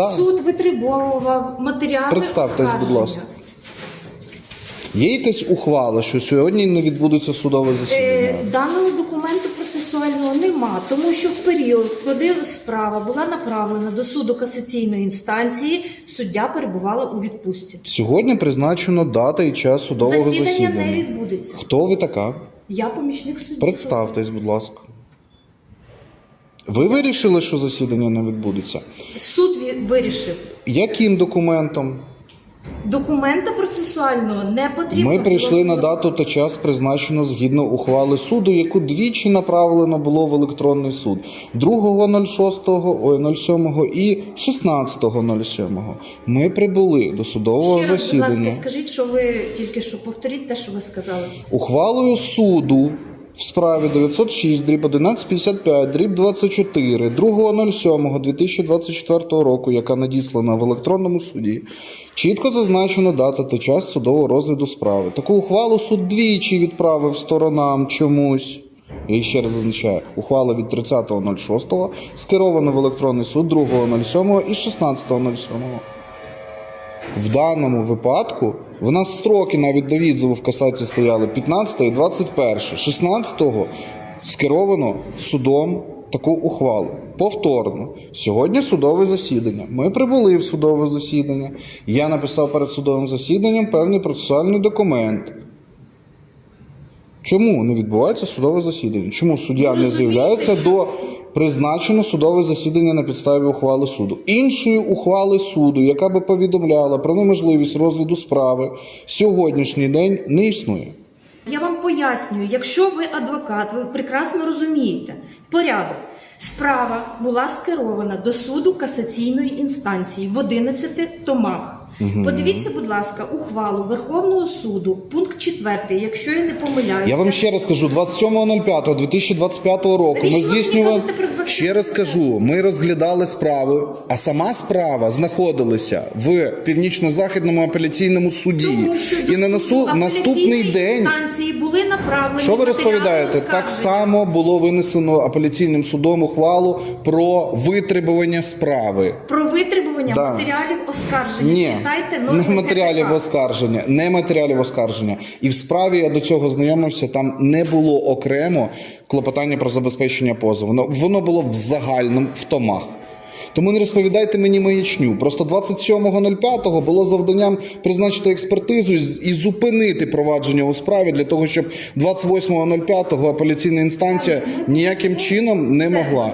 Да. Суд витребовував матеріали. Представтесь, будь ласка. Є якась ухвала, що сьогодні не відбудеться судове засідання? Е, Даного документу процесуального нема, тому що в період, коли справа була направлена до суду касаційної інстанції, суддя перебувала у відпустці. Сьогодні призначено дата і час судового Засідання, засідання. не відбудеться. Хто ви така? Я помічник судді. Представтесь, будь ласка. Ви вирішили, що засідання не відбудеться? Суд ві- вирішив. Яким документом? Документа процесуального не потрібно. Ми прийшли було на дату та час, призначено згідно ухвали суду, яку двічі направлено було в електронний суд 2.06, ой, 07 і 16.07. Ми прибули до судового Ще раз, будь засідання. ласка, скажіть, що ви тільки що повторіть те, що ви сказали. Ухвалою суду в справі 906 дріб 1155 дріб 24 2.07.2024 року, яка надіслана в електронному суді, чітко зазначено дата та час судового розгляду справи. Таку ухвалу суд двічі відправив сторонам чомусь. Я ще раз зазначаю, ухвала від 30.06 скерована в електронний суд 2.07 і 16.07. В даному випадку в нас строки навіть до відзову в касації стояли 15 і 21. 16-го скеровано судом таку ухвалу. Повторно. Сьогодні судове засідання. Ми прибули в судове засідання. Я написав перед судовим засіданням певний процесуальний документ. Чому не відбувається судове засідання? Чому суддя не з'являється до призначено судове засідання на підставі ухвали суду? Іншої ухвали суду, яка би повідомляла про неможливість розгляду справи, сьогоднішній день не існує. Я вам пояснюю, якщо ви адвокат, ви прекрасно розумієте порядок. Справа була скерована до суду касаційної інстанції в 11 томах. Подивіться, будь ласка, ухвалу Верховного суду, пункт 4, якщо я не помиляюся. Я вам ще раз кажу, 27.05.2025 року ми здійснювали. кажете про 25? Ще раз кажу, ми розглядали справу, а сама справа знаходилася в північно-західному апеляційному суді. Тому що І на до носу наступний день. Були направлені Що ви розповідаєте? Так само було винесено апеляційним судом ухвалу про витребування справи. про витребування Да. матеріалів оскарження. Ні, Читайте не матеріалів КПК. оскарження, не матеріалів оскарження. І в справі я до цього знайомився. Там не було окремо клопотання про забезпечення позову. Воно було в загальному в томах. Тому не розповідайте мені маячню. Просто 27.05 було завданням призначити експертизу і зупинити провадження у справі для того, щоб 28.05 апеляційна інстанція ніяким чином не могла.